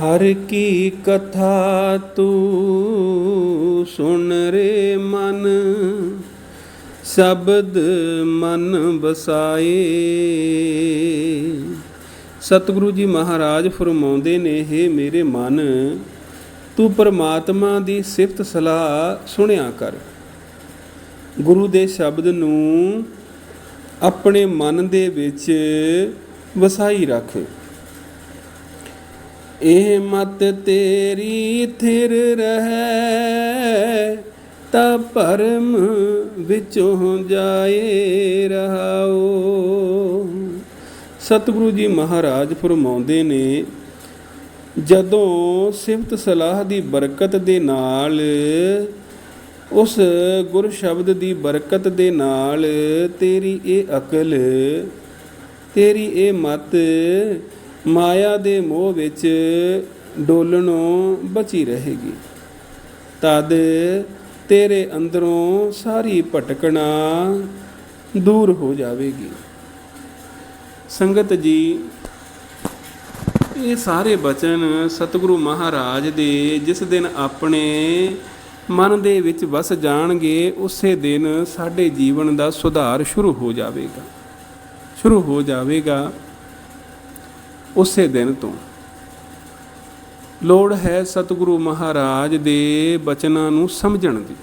ਹਰ ਕੀ ਕਥਾ ਤੂੰ ਸੁਣ ਰੇ ਮਨ, ਸ਼ਬਦ ਮਨ ਵਸਾਏ। ਸਤਿਗੁਰੂ ਜੀ ਮਹਾਰਾਜ ਫਰਮਾਉਂਦੇ ਨੇ हे ਮੇਰੇ ਮਨ, ਤੂੰ ਪਰਮਾਤਮਾ ਦੀ ਸਿਫਤ ਸਲਾਹ ਸੁਣਿਆ ਕਰ। ਗੁਰੂ ਦੇ ਸ਼ਬਦ ਨੂੰ ਆਪਣੇ ਮਨ ਦੇ ਵਿੱਚ ਵਸਾਈ ਰੱਖ। ਇਹ ਮਤ ਤੇਰੀ ਥਿਰ ਰਹੈ, ਤਾ ਭਰਮ ਵਿੱਚੋਂ ਜਾਏ ਰਹਾਓ ਸਤਿਗੁਰੂ ਜੀ ਮਹਾਰਾਜ ਫਰਮਾਉਂਦੇ ਨੇ, ਜਦੋਂ ਸਿਫਤ ਸਲਾਹ ਦੀ ਬਰਕਤ ਦੇ ਨਾਲ, ਉਸ ਗੁਰ ਸ਼ਬਦ ਦੀ ਬਰਕਤ ਦੇ ਨਾਲ ਤੇਰੀ ਇਹ ਅਕਲ, ਤੇਰੀ ਇਹ ਮਤ ਮਾਇਆ ਦੇ ਮੋਹ ਵਿੱਚ ਡੋਲਣੋਂ ਬਚੀ ਰਹੇਗੀ। ਤਦ ਤੇਰੇ ਅੰਦਰੋਂ ਸਾਰੀ ਭਟਕਣਾ ਦੂਰ ਹੋ ਜਾਵੇਗੀ। ਸੰਗਤ ਜੀ, ਇਹ ਸਾਰੇ ਬਚਨ ਸਤਿਗੁਰੂ ਮਹਾਰਾਜ ਦੇ ਜਿਸ ਦਿਨ ਆਪਣੇ ਮਨ ਦੇ ਵਿੱਚ ਵਸ ਜਾਣਗੇ, ਉਸੇ ਦਿਨ ਸਾਡੇ ਜੀਵਨ ਦਾ ਸੁਧਾਰ ਸ਼ੁਰੂ ਹੋ ਜਾਵੇਗਾ। ਸ਼ੁਰੂ ਹੋ ਜਾਵੇਗਾ। ਉਸੇ ਦਿਨ ਤੋਂ। ਲੋੜ ਹੈ ਸਤਿਗੁਰੂ ਮਹਾਰਾਜ ਦੇ ਬਚਨਾਂ ਨੂੰ ਸਮਝਣ ਦੀ,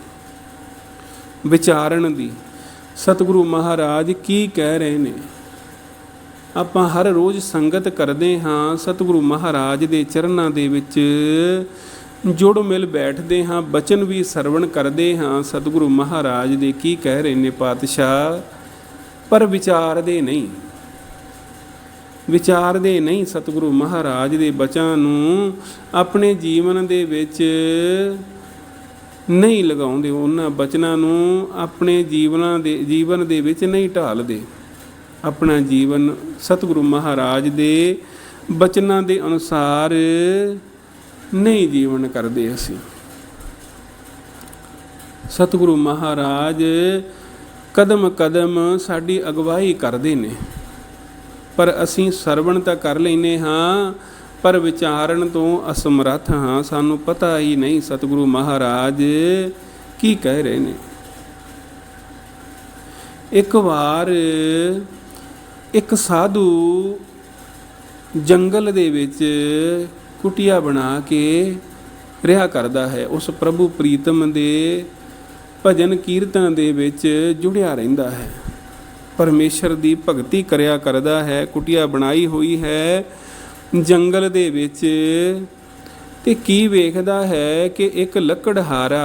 ਵਿਚਾਰਨ ਦੀ। ਸਤਿਗੁਰੂ ਮਹਾਰਾਜ ਕੀ ਕਹਿ ਰਹੇ ਨੇ? ਆਪਾਂ ਹਰ ਰੋਜ਼ ਸੰਗਤ ਕਰਦੇ ਹਾਂ, ਸਤਿਗੁਰੂ ਮਹਾਰਾਜ ਦੇ ਚਰਨਾਂ ਦੇ ਵਿੱਚ ਜੁੜ ਮਿਲ ਬੈਠਦੇ ਹਾਂ, ਬਚਨ ਵੀ ਸਰਵਣ ਕਰਦੇ ਹਾਂ। ਸਤਿਗੁਰੂ ਮਹਾਰਾਜ ਦੇ ਕੀ ਕਹਿ ਰਹੇ ਨੇ ਪਾਤਸ਼ਾਹ? ਪਰ ਵਿਚਾਰਦੇ ਨਹੀਂ। ਵਿਚਾਰਦੇ ਨਹੀਂ ਸਤਿਗੁਰੂ ਮਹਾਰਾਜ ਦੇ ਬਚਨਾਂ ਨੂੰ ਆਪਣੇ ਜੀਵਨ ਦੇ ਵਿੱਚ ਨਹੀਂ ਲਗਾਉਂਦੇ, ਉਹਨਾਂ ਬਚਨਾਂ ਨੂੰ ਆਪਣੇ ਜੀਵਨਾਂ ਦੇ, ਜੀਵਨ ਦੇ ਵਿੱਚ ਨਹੀਂ ਢਾਲਦੇ। ਆਪਣਾ ਜੀਵਨ ਸਤਿਗੁਰੂ ਮਹਾਰਾਜ ਦੇ ਬਚਨਾਂ ਦੇ ਅਨੁਸਾਰ ਨਹੀਂ ਜੀਵਨ ਕਰਦੇ ਅਸੀਂ। ਸਤਿਗੁਰੂ ਮਹਾਰਾਜ ਕਦਮ ਕਦਮ ਸਾਡੀ ਅਗਵਾਈ ਕਰਦੇ ਨੇ। ਪਰ ਅਸੀਂ ਸਰਵਣ ਤਾਂ ਕਰ ਲੈਨੇ ਹਾਂ, ਪਰ ਵਿਚਾਰਨ ਤੋਂ ਅਸਮਰੱਥ ਹਾਂ। ਸਾਨੂੰ ਪਤਾ ਹੀ ਨਹੀਂ ਸਤਿਗੁਰੂ ਮਹਾਰਾਜ ਕੀ ਕਹਿ ਰਹੇ ਨੇ। ਇੱਕ ਵਾਰ ਇੱਕ ਸਾਧੂ ਜੰਗਲ ਦੇ ਵਿੱਚ ਕੁਟਿਆ ਬਣਾ ਕੇ ਰਿਹਾ ਕਰਦਾ ਹੈ। ਉਸ ਪ੍ਰਭੂ ਪ੍ਰੀਤਮ ਦੇ ਭਜਨ ਕੀਰਤਨ ਦੇ ਵਿੱਚ ਜੁੜਿਆ ਰਹਿੰਦਾ ਹੈ। ਪਰਮੇਸ਼ਰ ਦੀ ਭਗਤੀ ਕਰਿਆ ਕਰਦਾ ਹੈ, ਕੁਟਿਆ ਬਣਾਈ ਹੋਈ ਹੈ ਜੰਗਲ ਦੇ ਵਿੱਚ। ਤੇ ਕੀ ਵੇਖਦਾ ਹੈ ਕਿ ਇੱਕ ਲੱਕੜਹਾਰਾ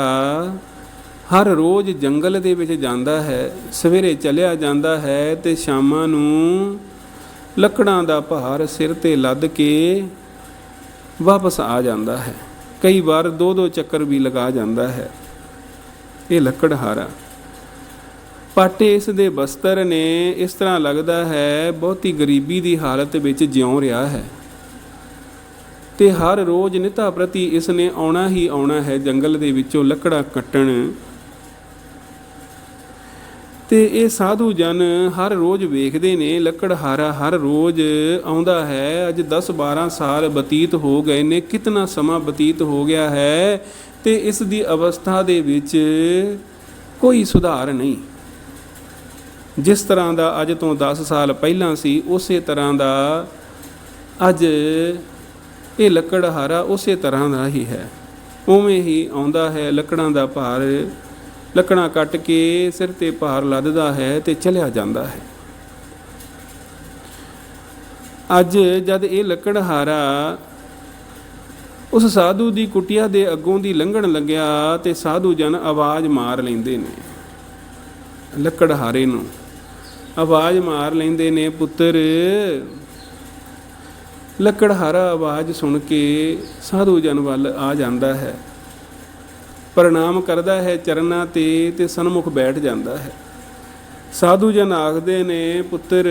ਹਰ ਰੋਜ਼ ਜੰਗਲ ਦੇ ਵਿੱਚ ਜਾਂਦਾ ਹੈ, ਸਵੇਰੇ ਚਲਿਆ ਜਾਂਦਾ ਹੈ ਤੇ ਸ਼ਾਮਾਂ ਨੂੰ ਲੱਕੜਾਂ ਦਾ ਭਾਰ ਸਿਰ ਤੇ ਲੱਦ ਕੇ ਵਾਪਸ ਆ ਜਾਂਦਾ ਹੈ। ਕਈ ਵਾਰ ਦੋ ਦੋ ਚੱਕਰ ਵੀ ਲਗਾ ਜਾਂਦਾ ਹੈ। ਇਹ ਲੱਕੜਹਾਰਾ ਪਾਟੇ ਇਸ ਦੇ ਬਸਤਰ ਨੇ ਇਸ ਤਰ੍ਹਾਂ ਲੱਗਦਾ ਹੈ, ਬਹੁਤੀ ਗਰੀਬੀ ਦੀ ਹਾਲਤ ਵਿੱਚ ਜਿਉਂ ਰਿਹਾ ਹੈ। ਤੇ ਹਰ ਰੋਜ਼ ਨਿਤਾ ਪ੍ਰਤੀ ਇਸ ਨੇ ਆਉਣਾ ਹੀ ਆਉਣਾ ਹੈ, ਜੰਗਲ ਦੇ ਵਿੱਚੋਂ ਲੱਕੜਾਂ ਕੱਟਣ। ਤੇ ਇਹ ਸਾਧੂ ਜਨ ਹਰ ਰੋਜ਼ ਵੇਖਦੇ ਨੇ, ਲੱਕੜਹਾਰਾ ਹਰ ਰੋਜ਼ ਆਉਂਦਾ ਹੈ। ਅੱਜ 10 12 ਸਾਲ ਬਤੀਤ ਹੋ ਗਏ ਨੇ, ਕਿਤਨਾ ਸਮਾਂ ਬਤੀਤ ਹੋ ਗਿਆ ਹੈ, ਤੇ ਇਸ ਦੀ ਅਵਸਥਾ ਦੇ ਵਿੱਚ ਕੋਈ ਸੁਧਾਰ ਨਹੀਂ। ਜਿਸ ਤਰ੍ਹਾਂ ਦਾ ਅੱਜ ਤੋਂ 10 ਸਾਲ ਪਹਿਲਾਂ ਸੀ, ਉਸੇ ਤਰ੍ਹਾਂ ਦਾ ਅੱਜ ਇਹ ਲੱਕੜਹਾਰਾ ਉਸੇ ਤਰ੍ਹਾਂ ਦਾ ਹੀ ਹੈ। ਉਵੇਂ ਹੀ ਆਉਂਦਾ ਹੈ, ਲੱਕੜਾਂ ਦਾ ਭਾਰ ਲੱਕੜਾਂ ਕੱਟ ਕੇ ਸਿਰ ਤੇ ਭਾਰ ਲੱਦਦਾ ਹੈ ਤੇ ਚਲਿਆ ਜਾਂਦਾ ਹੈ। ਅੱਜ ਜਦ ਇਹ ਲੱਕੜਹਾਰਾ ਉਸ ਸਾਧੂ ਦੀ ਕੁਟਿਆ ਦੇ ਅੱਗੋਂ ਦੀ ਲੰਘਣ ਲੱਗਿਆ ਤੇ ਸਾਧੂ ਜਨ ਆਵਾਜ਼ ਮਾਰ ਲੈਂਦੇ ਨੇ, ਲੱਕੜਹਾਰੇ ਨੂੰ। ਆਵਾਜ਼ ਮਾਰ ਲੈਂਦੇ ਨੇ ਪੁੱਤਰ। ਲੱਕੜਹਾਰਾ ਆਵਾਜ਼ ਸੁਣ ਕੇ ਸਾਧੂ ਜਨ ਵੱਲ ਆ ਜਾਂਦਾ ਹੈ। ਪ੍ਰਣਾਮ ਕਰਦਾ ਹੈ ਚਰਨਾਂ ਤੇ ਤੇ ਸਨਮੁਖ ਬੈਠ ਜਾਂਦਾ ਹੈ। ਸਾਧੂ ਜਨ ਆਖਦੇ ਨੇ, ਪੁੱਤਰ,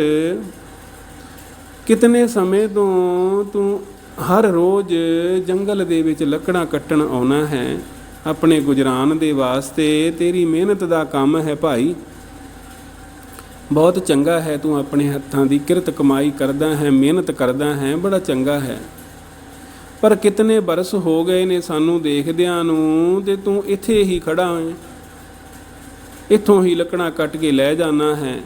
ਕਿਤਨੇ ਸਮੇਂ ਤੋਂ ਤੂੰ ਹਰ ਰੋਜ਼ ਜੰਗਲ ਦੇ ਵਿੱਚ ਲੱਕੜਾਂ ਕੱਟਣ ਆਉਣਾ ਹੈ। ਆਪਣੇ ਗੁਜਰਾਨ ਦੇ ਵਾਸਤੇ ਤੇਰੀ ਮਿਹਨਤ ਦਾ ਕੰਮ ਹੈ ਭਾਈ। ਬਹੁਤ ਚੰਗਾ ਹੈ, ਤੂੰ ਆਪਣੇ ਹੱਥਾਂ ਦੀ ਕਿਰਤ ਕਮਾਈ ਕਰਦਾ ਹੈ, ਮਿਹਨਤ ਕਰਦਾ ਹੈ, ਬੜਾ ਚੰਗਾ ਹੈ। ਪਰ ਕਿਤਨੇ ਬਰਸ ਹੋ ਗਏ ਨੇ ਸਾਨੂੰ ਦੇਖਦਿਆਂ ਨੂੰ ਤੇ ਤੂੰ ਇੱਥੇ ਹੀ ਖੜਾ ਹੈ। ਇੱਥੋਂ ਹੀ ਲੱਕੜਾਂ ਕੱਟ ਕੇ ਲੈ ਜਾਣਾ ਹੈ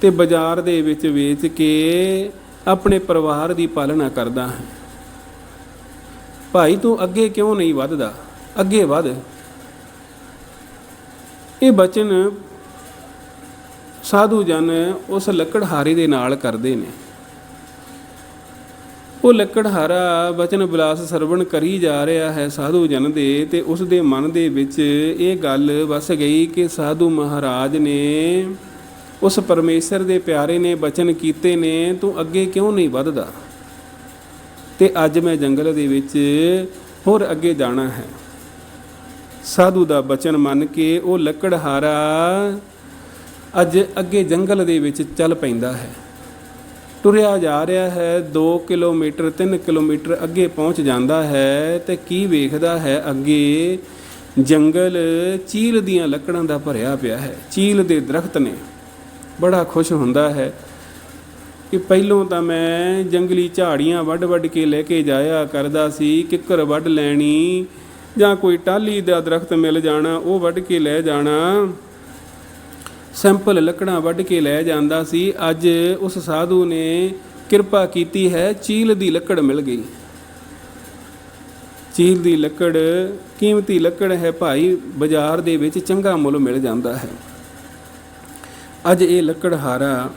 ਤੇ ਬਾਜ਼ਾਰ ਦੇ ਵਿੱਚ ਵੇਚ ਕੇ ਆਪਣੇ ਪਰਿਵਾਰ ਦੀ ਪਾਲਣਾ ਕਰਦਾ ਹੈ। ਭਾਈ, ਤੂੰ ਅੱਗੇ ਕਿਉਂ ਨਹੀਂ ਵੱਧਦਾ? ਅੱਗੇ ਵੱਧ। ਇਹ ਬਚਨ ਸਾਧੂ ਜਨ ਉਸ ਲੱਕੜਹਾਰੇ ਦੇ ਨਾਲ ਕਰਦੇ ਨੇ। ਉਹ ਲੱਕੜਹਾਰਾ ਬਚਨ ਬਿਲਾਸ ਸਰਵਣ ਕਰੀ ਜਾ ਰਿਹਾ ਹੈ ਸਾਧੂ ਜਨ ਦੇ ਤੇ ਉਸ ਦੇ ਮਨ ਦੇ ਵਿੱਚ ਇਹ ਗੱਲ ਵਸ ਗਈ ਕਿ ਸਾਧੂ ਮਹਾਰਾਜ ਨੇ ਉਸ ਪਰਮੇਸ਼ਰ ਦੇ ਪਿਆਰੇ ਨੇ ਬਚਨ ਕੀਤੇ ਨੇ, ਤੂੰ ਅੱਗੇ ਕਿਉਂ ਨਹੀਂ ਵੱਧਦਾ? ਤੇ ਅੱਜ ਮੈਂ ਜੰਗਲ ਦੇ ਵਿੱਚ ਹੋਰ ਅੱਗੇ ਜਾਣਾ ਹੈ। ਸਾਧੂ ਦਾ ਬਚਨ ਮੰਨ ਕੇ ਉਹ ਲੱਕੜਹਾਰਾ ਅੱਜ ਅੱਗੇ ਜੰਗਲ ਦੇ ਵਿੱਚ ਚੱਲ ਪੈਂਦਾ ਹੈ। ਟੁਰਿਆ ਜਾ ਰਿਹਾ ਹੈ 2 ਕਿਲੋਮੀਟਰ 3 ਕਿਲੋਮੀਟਰ ਅੱਗੇ ਪਹੁੰਚ ਜਾਂਦਾ ਹੈ ਤੇ ਕੀ ਵੇਖਦਾ ਹੈ ਅੱਗੇ? ਜੰਗਲ ਚੀਲ ਦੀਆਂ ਲੱਕੜਾਂ ਦਾ ਭਰਿਆ ਪਿਆ ਹੈ। ਚੀਲ ਦੇ ਦਰਖਤ ਨੇ। ਬੜਾ ਖੁਸ਼ ਹੁੰਦਾ ਹੈ ਕਿ ਪਹਿਲੋਂ ਤਾਂ ਮੈਂ ਜੰਗਲੀ ਝਾੜੀਆਂ ਵੱਢ-ਵੱਢ ਕੇ ਲੈ ਕੇ ਜਾਇਆ ਕਰਦਾ ਸੀ, ਕਿੱਕਰ ਵੱਢ ਲੈਣੀ ਜਾਂ ਕੋਈ ਟਾਲੀ ਦਾ ਦਰਖਤ ਮਿਲ ਜਾਣਾ, ਉਹ ਵੱਢ ਕੇ ਲੈ ਜਾਣਾ। ਸਿੰਪਲ ਲੱਕੜਾਂ ਵੱਢ ਕੇ ਲੈ ਜਾਂਦਾ ਸੀ। ਅੱਜ ਉਸ ਸਾਧੂ ਨੇ ਕਿਰਪਾ ਕੀਤੀ ਹੈ, ਚੀਲ ਦੀ ਲੱਕੜ ਮਿਲ ਗਈ। ਚੀਲ ਦੀ ਲੱਕੜ, ਕੀਮਤੀ ਲੱਕੜ ਹੈ ਭਾਈ, ਬਾਜ਼ਾਰ ਦੇ ਵਿੱਚ ਚੰਗਾ ਮੁੱਲ ਮਿਲ ਜਾਂਦਾ ਹੈ। ਅੱਜ ਇਹ ਲੱਕੜਹਾਰਾ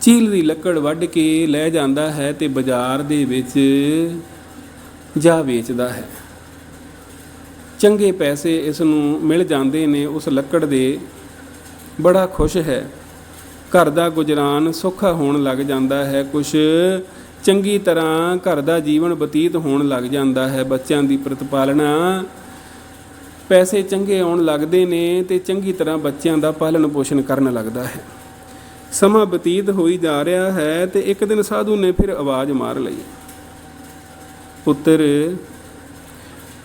ਚੀਲ ਦੀ ਲੱਕੜ ਵੱਢ ਕੇ ਲੈ ਜਾਂਦਾ ਹੈ ਤੇ ਬਾਜ਼ਾਰ ਦੇ ਵਿੱਚ ਜਾ ਵੇਚਦਾ ਹੈ। ਚੰਗੇ ਪੈਸੇ ਇਸ ਨੂੰ ਮਿਲ ਜਾਂਦੇ ਨੇ ਉਸ ਲੱਕੜ ਦੇ ਬੜਾ ਖੁਸ਼ ਹੈ। ਘਰ ਦਾ ਗੁਜਰਾਨ ਸੌਖਾ ਹੋਣ ਲੱਗ ਜਾਂਦਾ ਹੈ। ਕੁਝ ਚੰਗੀ ਤਰ੍ਹਾਂ ਘਰ ਦਾ ਜੀਵਨ ਬਤੀਤ ਹੋਣ ਲੱਗ ਜਾਂਦਾ ਹੈ। ਬੱਚਿਆਂ ਦੀ ਪ੍ਰਤਪਾਲਣਾ ਪੈਸੇ ਚੰਗੇ ਆਉਣ ਲੱਗਦੇ ਨੇ ਤੇ ਚੰਗੀ ਤਰ੍ਹਾਂ ਬੱਚਿਆਂ ਦਾ ਪਾਲਣ ਪੋਸ਼ਣ ਕਰਨ ਲੱਗਦਾ ਹੈ। ਸਮਾਂ ਬਤੀਤ ਹੋਈ ਜਾ ਰਿਹਾ ਹੈ ਤੇ ਇੱਕ ਦਿਨ ਸਾਧੂ ਨੇ ਫਿਰ ਆਵਾਜ਼ ਮਾਰ ਲਈ। ਪੁੱਤਰ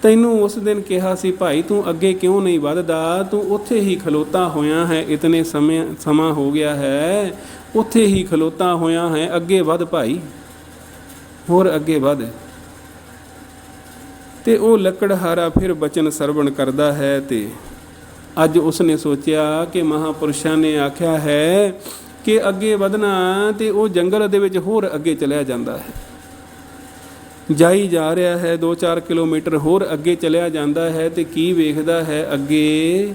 ਤੈਨੂੰ ਉਸ ਦਿਨ ਕਿਹਾ ਸੀ, ਭਾਈ, ਤੂੰ ਅੱਗੇ ਕਿਉਂ ਨਹੀਂ ਵੱਧਦਾ? ਤੂੰ ਉੱਥੇ ਹੀ ਖਲੋਤਾ ਹੋਇਆ ਹੈ, ਇਤਨੇ ਸਮੇਂ, ਸਮਾਂ ਹੋ ਗਿਆ ਹੈ। ਉੱਥੇ ਹੀ ਖਲੋਤਾ ਹੋਇਆ ਹੈ, ਅੱਗੇ ਵੱਧ ਭਾਈ, ਹੋਰ ਅੱਗੇ ਵੱਧ। ਤੇ ਉਹ ਲੱਕੜਹਾਰਾ ਫਿਰ ਬਚਨ ਸਰਵਣ ਕਰਦਾ ਹੈ ਤੇ ਅੱਜ ਉਸਨੇ ਸੋਚਿਆ ਕਿ ਮਹਾਪੁਰਸ਼ਾਂ ਨੇ ਆਖਿਆ ਹੈ ਕਿ ਅੱਗੇ ਵਧਣਾ ਤੇ ਉਹ ਜੰਗਲ ਦੇ ਵਿੱਚ ਹੋਰ ਅੱਗੇ ਚਲਿਆ ਜਾਂਦਾ ਹੈ। ਜਾਈ ਜਾ ਰਿਹਾ ਹੈ 2-4 ਕਿਲੋਮੀਟਰ ਹੋਰ ਅੱਗੇ ਚਲਿਆ ਜਾਂਦਾ ਹੈ ਤੇ ਕੀ ਵੇਖਦਾ ਹੈ, ਅੱਗੇ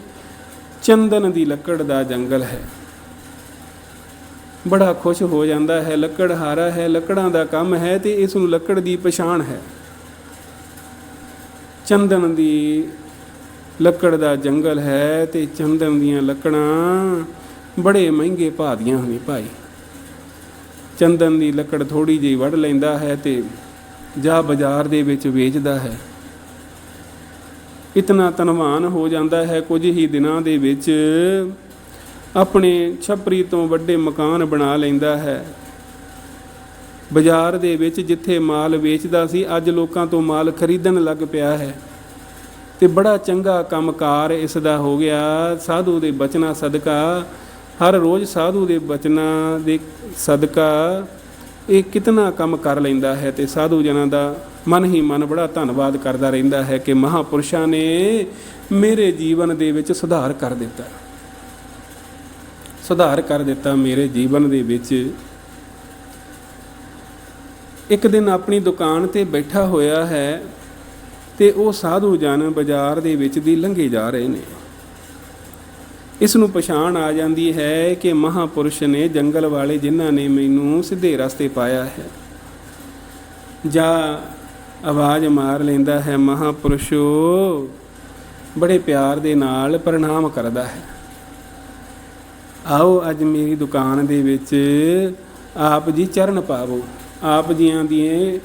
ਚੰਦਨ ਦੀ ਲੱਕੜ ਦਾ ਜੰਗਲ ਹੈ। ਬੜਾ ਖੁਸ਼ ਹੋ ਜਾਂਦਾ ਹੈ ਲੱਕੜਹਾਰਾ ਹੈ, ਲੱਕੜਾਂ ਦਾ ਕੰਮ ਹੈ ਤੇ ਇਸ ਨੂੰ ਲੱਕੜ ਦੀ ਪਛਾਣ ਹੈ। ਚੰਦਨ ਦੀ ਲੱਕੜ ਦਾ ਜੰਗਲ ਹੈ ਤੇ ਚੰਦਨ ਦੀਆਂ ਲੱਕੜਾਂ ਬੜੇ ਮਹਿੰਗੇ ਭਾਅ ਦੀਆਂ ਹੁੰਦੀਆਂ ਭਾਈ। ਚੰਦਨ ਦੀ ਲੱਕੜ ਥੋੜੀ ਜਿਹੀ ਵੱਢ ਲੈਂਦਾ ਹੈ ਤੇ ਜਾਂ ਬਾਜ਼ਾਰ ਦੇ ਵਿੱਚ ਵੇਚਦਾ ਹੈ। ਇਤਨਾ ਧਨਵਾਨ ਹੋ ਜਾਂਦਾ ਹੈ, ਕੁਝ ਹੀ ਦਿਨਾਂ ਦੇ ਵਿੱਚ ਆਪਣੇ ਛਪਰੀ ਤੋਂ ਵੱਡੇ ਮਕਾਨ ਬਣਾ ਲੈਂਦਾ ਹੈ। ਬਾਜ਼ਾਰ ਦੇ ਵਿੱਚ ਜਿੱਥੇ ਮਾਲ ਵੇਚਦਾ ਸੀ, ਅੱਜ ਲੋਕਾਂ ਤੋਂ ਮਾਲ ਖਰੀਦਣ ਲੱਗ ਪਿਆ ਹੈ। ਤੇ ਬੜਾ ਚੰਗਾ ਕੰਮਕਾਰ ਇਸ ਦਾ ਹੋ ਗਿਆ। ਸਾਧੂ ਦੇ ਬਚਨਾ ਸਦਕਾ, ਹਰ ਰੋਜ਼ ਸਾਧੂ ਦੇ ਬਚਨਾਂ ਦੇ ਸਦਕਾ ਇਹ ਕਿਤਨਾ ਕੰਮ ਕਰ ਲੈਂਦਾ ਹੈ ਤੇ ਸਾਧੂ ਜਨਾਂ ਦਾ ਮਨ ਹੀ ਮਨ ਬੜਾ ਧੰਨਵਾਦ ਕਰਦਾ ਰਹਿੰਦਾ ਹੈ ਕਿ ਮਹਾਪੁਰਸ਼ਾਂ ਨੇ ਮੇਰੇ ਜੀਵਨ ਦੇ ਵਿੱਚ ਸੁਧਾਰ ਕਰ ਦਿੱਤਾ। ਸੁਧਾਰ ਕਰ ਦਿੱਤਾ ਮੇਰੇ ਜੀਵਨ ਦੇ ਵਿੱਚ। ਇੱਕ ਦਿਨ ਆਪਣੀ ਦੁਕਾਨ ਤੇ ਬੈਠਾ ਹੋਇਆ ਹੈ ਤੇ ਉਹ ਸਾਧੂ ਜਨ ਬਾਜ਼ਾਰ ਦੇ ਵਿੱਚ ਦੀ ਲੰਘੇ ਜਾ ਰਹੇ ਨੇ। ਇਸ ਨੂੰ ਪਛਾਣ ਆ ਜਾਂਦੀ ਹੈ ਕਿ ਮਹਾਪੁਰਸ਼ ਨੇ ਜੰਗਲ ਵਾਲੇ ਜਿਨ੍ਹਾਂ ਨੇ ਮੈਨੂੰ ਸਿੱਧੇ ਰਸਤੇ ਪਾਇਆ ਹੈ। ਜਾਂ ਆਵਾਜ਼ ਮਾਰ ਲੈਂਦਾ ਹੈ, ਮਹਾਪੁਰਸ਼ੋ, ਬੜੇ ਪਿਆਰ ਦੇ ਨਾਲ ਪ੍ਰਣਾਮ ਕਰਦਾ ਹੈ। ਆਓ ਅੱਜ ਮੇਰੀ ਦੁਕਾਨ ਦੇ ਵਿੱਚ ਆਪ ਜੀ ਚਰਨ ਪਾਵੋ। ਆਪ ਜੀਆਂ ਦੀਆਂ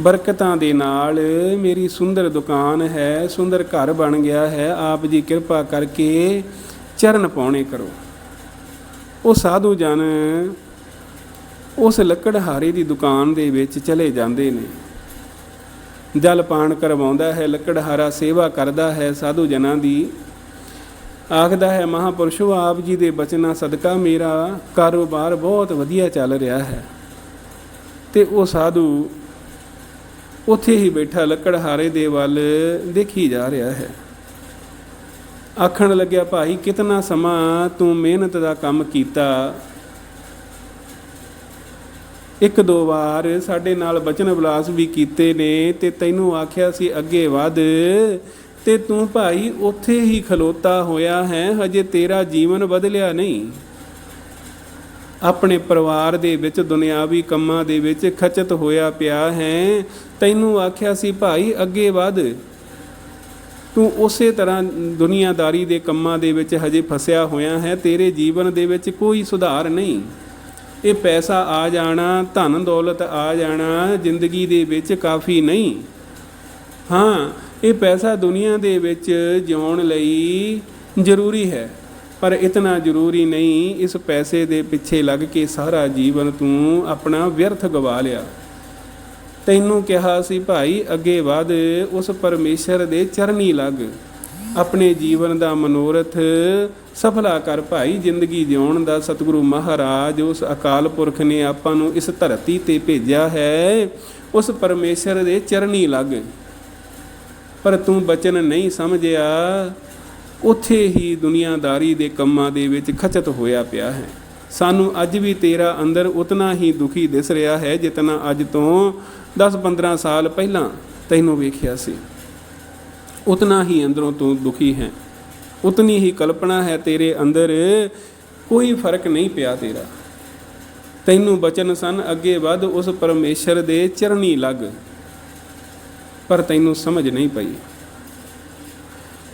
ਬਰਕਤਾਂ ਦੇ ਨਾਲ ਮੇਰੀ ਸੁੰਦਰ ਦੁਕਾਨ ਹੈ, ਸੁੰਦਰ ਘਰ ਬਣ ਗਿਆ ਹੈ। ਆਪ ਜੀ ਕਿਰਪਾ ਕਰਕੇ ਚਰਨ ਪਾਉਣੇ ਕਰੋ। ਉਹ ਸਾਧੂ ਜਨ ਉਸ ਲੱਕੜਹਾਰੇ ਦੀ ਦੁਕਾਨ ਦੇ ਵਿੱਚ ਚਲੇ ਜਾਂਦੇ ਨੇ। ਜਲ ਪਾਣ ਕਰਵਾਉਂਦਾ ਹੈ, ਲੱਕੜਹਾਰਾ ਸੇਵਾ ਕਰਦਾ ਹੈ, ਸਾਧੂ ਜਨਾਂ ਦੀ ਆਖਦਾ ਹੈ, ਮਹਾਪੁਰਸ਼ੋ, ਆਪ ਜੀ ਦੇ ਬਚਨਾਂ ਸਦਕਾ ਮੇਰਾ ਕਾਰੋਬਾਰ ਬਹੁਤ ਵਧੀਆ ਚੱਲ ਰਿਹਾ ਹੈ। ਤੇ ਉਹ ਸਾਧੂ ਉੱਥੇ ਹੀ ਬੈਠਾ, ਲੱਕੜਹਾਰੇ ਦੇ ਵੱਲ ਦੇਖੀ ਜਾ ਰਿਹਾ ਹੈ। ਆਖਣ ਲੱਗਿਆ, ਭਾਈ, ਕਿਤਨਾ ਸਮਾਂ ਤੂੰ ਮਿਹਨਤ ਦਾ ਕੰਮ ਕੀਤਾ। ਇੱਕ ਦੋ ਵਾਰ ਸਾਡੇ ਨਾਲ ਬਚਨ ਵਿਲਾਸ ਵੀ ਕੀਤੇ ਨੇ ਤੇ ਤੈਨੂੰ ਆਖਿਆ ਸੀ, ਅੱਗੇ ਵਧ। ਤੇ ਤੂੰ ਭਾਈ, ਉੱਥੇ ਹੀ ਖਲੋਤਾ ਹੋਇਆ ਹੈ, ਹਜੇ ਤੇਰਾ ਜੀਵਨ ਬਦਲਿਆ ਨਹੀਂ। ਆਪਣੇ ਪਰਿਵਾਰ ਦੇ ਵਿੱਚ, ਦੁਨਿਆਵੀ ਕੰਮਾਂ ਦੇ ਵਿੱਚ ਖਚਤ ਹੋਇਆ ਪਿਆ ਹੈ। ਤੈਨੂੰ ਆਖਿਆ ਸੀ, ਭਾਈ, ਅੱਗੇ ਵਧ। ਤੂੰ ਉਸੇ ਤਰ੍ਹਾਂ ਦੁਨੀਆਦਾਰੀ ਦੇ ਕੰਮਾਂ ਦੇ ਵਿੱਚ ਹਜੇ ਫਸਿਆ ਹੋਇਆ ਹੈ, ਤੇਰੇ ਜੀਵਨ ਦੇ ਵਿੱਚ ਕੋਈ ਸੁਧਾਰ ਨਹੀਂ। ਇਹ ਪੈਸਾ ਆ ਜਾਣਾ, ਧਨ ਦੌਲਤ ਆ ਜਾਣਾ, ਜ਼ਿੰਦਗੀ ਦੇ ਵਿੱਚ ਕਾਫੀ ਨਹੀਂ। ਹਾਂ, ਇਹ ਪੈਸਾ ਦੁਨੀਆ ਦੇ ਵਿੱਚ ਜਿਉਣ ਲਈ ਜ਼ਰੂਰੀ ਹੈ, ਪਰ ਇਤਨਾ ਜ਼ਰੂਰੀ ਨਹੀਂ, ਇਸ ਪੈਸੇ ਦੇ ਪਿੱਛੇ ਲੱਗ ਕੇ ਸਾਰਾ ਜੀਵਨ ਤੂੰ ਆਪਣਾ ਵਿਅਰਥ ਗਵਾ ਲਿਆ। ਤੈਨੂੰ ਕਿਹਾ ਸੀ, ਭਾਈ, ਅੱਗੇ ਵਧ, ਉਸ ਪਰਮੇਸ਼ਰ ਦੇ ਚਰਨੀ ਲੱਗ। ਆਪਣੇ ਜੀਵਨ ਦਾ ਮਨੋਰਥ ਸਫਲਾ ਕਰ ਭਾਈ, ਜ਼ਿੰਦਗੀ ਜਿਉਣ ਦਾ ਸਤਿਗੁਰੂ ਮਹਾਰਾਜ, ਉਸ ਅਕਾਲ ਪੁਰਖ ਨੇ ਆਪਾਂ ਨੂੰ ਇਸ ਧਰਤੀ ਤੇ ਭੇਜਿਆ ਹੈ। ਉਸ ਪਰਮੇਸ਼ਰ ਦੇ ਚਰਨੀ ਲੱਗ। ਪਰ ਤੂੰ ਬਚਨ ਨਹੀਂ ਸਮਝਿਆ। ਉੱਥੇ ਹੀ ਦੁਨੀਆਦਾਰੀ ਦੇ ਕੰਮਾਂ ਦੇ ਵਿੱਚ ਖਚਤ ਹੋਇਆ ਪਿਆ ਹੈ। ਸਾਨੂੰ ਅੱਜ ਵੀ ਤੇਰਾ ਅੰਦਰ ਉਤਨਾ ਹੀ ਦੁਖੀ ਦਿਸ ਰਿਹਾ ਹੈ ਜਿਤਨਾ ਅੱਜ ਤੋਂ 10-15 ਸਾਲ ਪਹਿਲਾਂ ਤੈਨੂੰ ਵੇਖਿਆ ਸੀ। ਉਤਨਾ ਹੀ ਅੰਦਰੋਂ ਤੂੰ ਦੁਖੀ ਹੈ। ਉਤਨੀ ਹੀ ਕਲਪਨਾ ਹੈ ਤੇਰੇ ਅੰਦਰ। ਕੋਈ ਫ਼ਰਕ ਨਹੀਂ ਪਿਆ ਤੇਰਾ। ਤੈਨੂੰ ਬਚਨ ਸਨ ਅੱਗੇ ਵੱਧ ਉਸ ਪਰਮੇਸ਼ਰ ਦੇ ਚਰਨੀ ਲੱਗ। ਪਰ ਤੈਨੂੰ ਸਮਝ ਨਹੀਂ ਪਈ।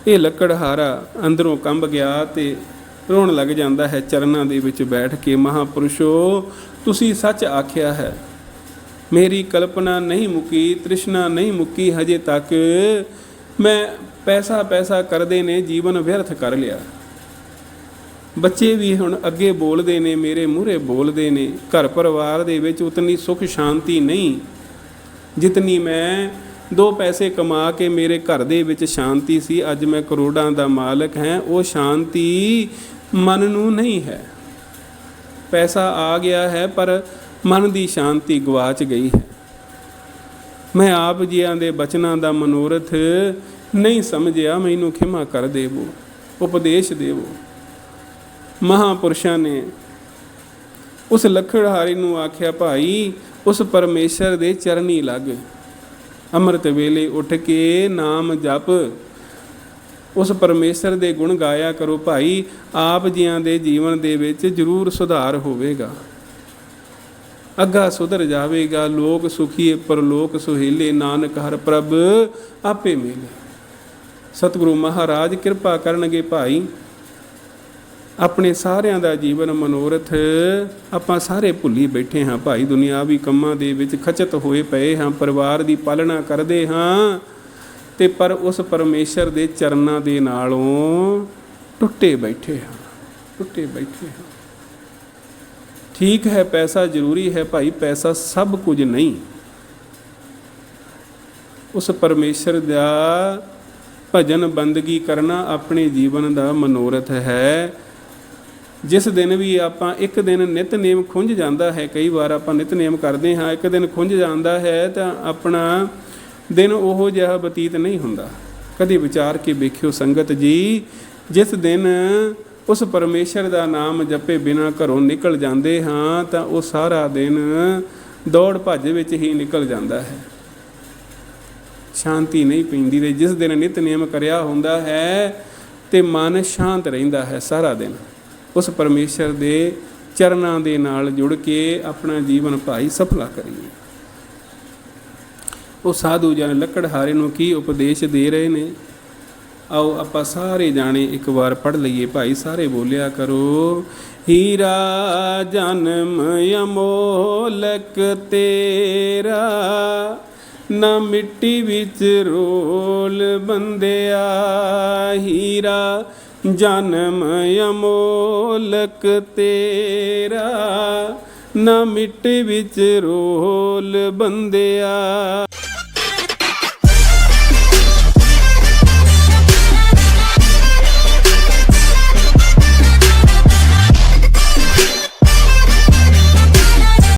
ਇਹ ਲੱਕੜਹਾਰਾ ਅੰਦਰੋਂ ਕੰਬ ਗਿਆ ਤੇ ਰੋਣ ਲੱਗ ਜਾਂਦਾ ਹੈ ਚਰਨਾਂ ਦੇ ਵਿੱਚ ਬੈਠ ਕੇ, ਮਹਾਪੁਰਸ਼ੋ, ਤੁਸੀਂ ਸੱਚ ਆਖਿਆ ਹੈ। ਮੇਰੀ ਕਲਪਨਾ ਨਹੀਂ ਮੁੱਕੀ, ਤ੍ਰਿਸ਼ਨਾ ਨਹੀਂ ਮੁੱਕੀ ਹਜੇ ਤੱਕ। ਮੈਂ ਪੈਸਾ ਪੈਸਾ ਕਰਦੇ ਨੇ, ਜੀਵਨ ਵਿਅਰਥ ਕਰ ਲਿਆ। ਬੱਚੇ ਵੀ ਹੁਣ ਅੱਗੇ ਬੋਲਦੇ ਨੇ, ਮੇਰੇ ਮੂਹਰੇ ਬੋਲਦੇ ਨੇ। ਘਰ ਪਰਿਵਾਰ ਦੇ ਵਿੱਚ ਉਤਨੀ ਸੁਖ ਸ਼ਾਂਤੀ ਨਹੀਂ, ਜਿਤਨੀ ਮੈਂ। ਦੋ ਪੈਸੇ ਕਮਾ ਕੇ ਮੇਰੇ ਘਰ ਦੇ ਵਿੱਚ ਸ਼ਾਂਤੀ ਸੀ। ਅੱਜ ਮੈਂ ਕਰੋੜਾਂ ਦਾ ਮਾਲਕ ਹਾਂ। ਉਹ ਸ਼ਾਂਤੀ ਮਨ ਨੂੰ ਨਹੀਂ ਹੈ। ਪੈਸਾ ਆ ਗਿਆ ਹੈ, ਪਰ ਮਨ ਦੀ ਸ਼ਾਂਤੀ ਗਵਾਚ ਗਈ ਹੈ। ਮੈਂ ਆਪ ਜੀਆਂ ਦੇ ਬਚਨਾਂ ਦਾ ਮਨੋਰਥ ਨਹੀਂ ਸਮਝਿਆ, ਮੈਨੂੰ ਖਿਮਾ ਕਰ ਦੇਵੋ, ਉਪਦੇਸ਼ ਦੇਵੋ। ਮਹਾਪੁਰਸ਼ਾਂ ਨੇ ਉਸ ਲਖੜਹਾਰੀ ਨੂੰ ਆਖਿਆ, ਭਾਈ, ਉਸ ਪਰਮੇਸ਼ਰ ਦੇ ਚਰਨੀ ਲੱਗ। ਅੰਮ੍ਰਿਤ ਵੇਲੇ ਉੱਠ ਕੇ ਨਾਮ ਜਪ। ਉਸ ਪਰਮੇਸ਼ਰ ਦੇ ਗੁਣ ਗਾਇਆ ਕਰੋ ਭਾਈ, ਆਪ ਜੀਆਂ ਦੇ ਜੀਵਨ ਦੇ ਵਿੱਚ ਜ਼ਰੂਰ ਸੁਧਾਰ ਹੋਵੇਗਾ। ਅੱਗਾ ਸੁਧਰ ਜਾਵੇਗਾ, ਲੋਕ ਸੁਖੀ, ਪਰਲੋਕ ਸੁਹੇਲੇ ਨਾਨਕ ਹਰ ਪ੍ਰਭ ਆਪੇ ਮਿਲੇ। ਸਤਿਗੁਰੂ ਮਹਾਰਾਜ ਕਿਰਪਾ ਕਰਨਗੇ ਭਾਈ। ਆਪਣੇ ਸਾਰਿਆਂ ਦਾ ਜੀਵਨ ਮਨੋਰਥ ਆਪਾਂ ਸਾਰੇ ਭੁੱਲੀ ਬੈਠੇ ਹਾਂ ਭਾਈ। ਦੁਨਿਆਵੀ ਕੰਮਾਂ ਦੇ ਵਿੱਚ ਖਚਤ ਹੋਏ ਪਏ ਹਾਂ, ਪਰਿਵਾਰ ਦੀ ਪਾਲਣਾ ਕਰਦੇ ਹਾਂ। ਤੇ ਪਰ ਉਸ ਪਰਮੇਸ਼ਰ ਦੇ ਚਰਨਾਂ ਦੇ ਨਾਲੋਂ ਟੁੱਟੇ ਬੈਠੇ ਹਾਂ, ਟੁੱਟੇ ਬੈਠੇ ਹਾਂ। ਠੀਕ ਹੈ, ਪੈਸਾ ਜ਼ਰੂਰੀ ਹੈ ਭਾਈ, ਪੈਸਾ ਸਭ ਕੁਝ ਨਹੀਂ। ਉਸ ਪਰਮੇਸ਼ਰ ਦਾ ਭਜਨ ਬੰਦਗੀ ਕਰਨਾ ਆਪਣੇ ਜੀਵਨ ਦਾ ਮਨੋਰਥ ਹੈ। ਜਿਸ ਦਿਨ ਵੀ ਆਪਾਂ ਇੱਕ ਦਿਨ ਨਿਤਨੇਮ ਖੁੰਝ ਜਾਂਦਾ ਹੈ, ਕਈ ਵਾਰ ਆਪਾਂ ਨਿਤਨੇਮ ਕਰਦੇ ਹਾਂ, ਇੱਕ ਦਿਨ ਖੁੰਝ ਜਾਂਦਾ ਹੈ, ਤਾਂ ਆਪਣਾ ਦਿਨ ਉਹੋ ਜਿਹਾ ਬਤੀਤ ਨਹੀਂ ਹੁੰਦਾ। ਕਦੇ ਵਿਚਾਰ ਕੇ ਵੇਖਿਓ ਸੰਗਤ ਜੀ, ਜਿਸ ਦਿਨ ਉਸ ਪਰਮੇਸ਼ਰ ਦਾ ਨਾਮ ਜਪੇ ਬਿਨਾ ਘਰੋਂ ਨਿਕਲ ਜਾਂਦੇ ਹਾਂ, ਤਾਂ ਉਹ ਸਾਰਾ ਦਿਨ ਦੌੜ ਭੱਜ ਵਿੱਚ ਹੀ ਨਿਕਲ ਜਾਂਦਾ ਹੈ। ਸ਼ਾਂਤੀ ਨਹੀਂ ਪੈਂਦੀ ਤੇ ਜਿਸ ਦਿਨ ਨਿਤਨੇਮ ਕਰਿਆ ਹੁੰਦਾ ਹੈ, ਤੇ ਮਨ ਸ਼ਾਂਤ ਰਹਿੰਦਾ ਹੈ ਸਾਰਾ ਦਿਨ। ਉਸ ਪਰਮੇਸ਼ਰ ਦੇ ਚਰਨਾਂ ਦੇ ਨਾਲ ਜੁੜ ਕੇ ਆਪਣਾ ਜੀਵਨ ਭਾਈ ਸਫਲਾ ਕਰੀਏ। ਉਹ ਸਾਧੂ ਜਨ ਲੱਕੜਹਾਰੇ ਨੂੰ ਕੀ ਉਪਦੇਸ਼ ਦੇ ਰਹੇ ਨੇ? ਆਓ ਆਪਾਂ ਸਾਰੇ ਜਾਣੇ ਇੱਕ ਵਾਰ ਪੜ੍ਹ ਲਈਏ। ਭਾਈ ਸਾਰੇ ਬੋਲਿਆ ਕਰੋ, ਹੀਰਾ ਜਨਮ ਅਮੋਲਕ ਤੇਰਾ, ਨਾ ਮਿੱਟੀ ਵਿੱਚ ਰੋਲ ਬੰਦਿਆ। ਹੀਰਾ ਜਨਮ ਅਮੋਲਕ ਤੇਰਾ, ਨਾ ਮਿੱਟੀ ਵਿੱਚ ਰੋਲ ਬੰਦਿਆ।